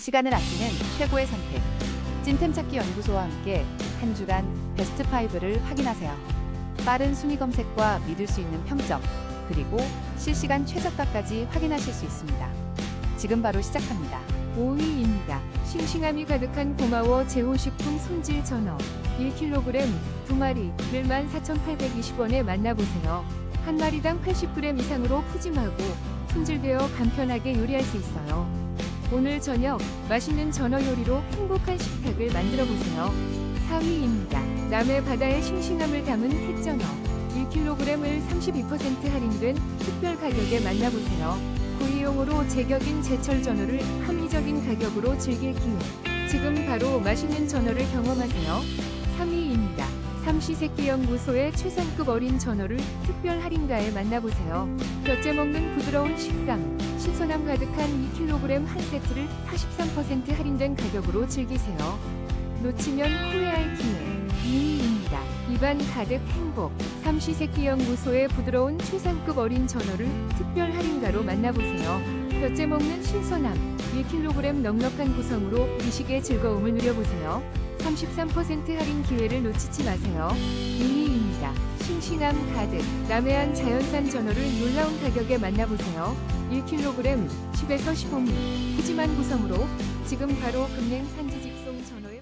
시간을 아끼는 최고의 선택. 찐템 찾기 연구소와 함께 한 주간 베스트 5를 확인하세요. 빠른 순위 검색과 믿을 수 있는 평점, 그리고 실시간 최저가까지 확인하실 수 있습니다. 지금 바로 시작합니다. 5위입니다. 싱싱함이 가득한 고마워 제호식품 손질 전어 1kg 2마리 14,820원에 만나보세요. 한 마리당 80g 이상으로 푸짐하고 손질되어 간편하게 요리할 수 있어요. 오늘 저녁 맛있는 전어 요리로 행복한 식탁을 만들어 보세요. 4위입니다. 남해 바다의 싱싱함을 담은 햇전어 1kg을 32% 할인된 특별 가격에 만나보세요. 구이용으로 제격인 제철 전어를 합리적인 가격으로 즐길 기회. 지금 바로 맛있는 전어를 경험하세요. 3위입니다. 삼시세끼연구소의 최상급 어린 전어를 특별 할인가에 만나보세요. 뼈째 먹는 부드러운 식감, 신선함 가득한 2kg 한 세트를 43% 할인된 가격으로 즐기세요. 놓치면 후회할 기회. 2위입니다. 입안 가득 행복. 삼시세끼연구소의 부드러운 최상급 어린 전어를 특별 할인가로 만나보세요. 뼈째 먹는 신선함, 1kg 넉넉한 구성으로 미식의 즐거움을 누려보세요. 33% 할인 기회를 놓치지 마세요. 1위입니다. 싱싱함 가득 남해안 자연산 전어를 놀라운 가격에 만나보세요. 1kg 10에서 15미 푸짐한 구성으로 지금 바로 금냉 산지 직송 전어의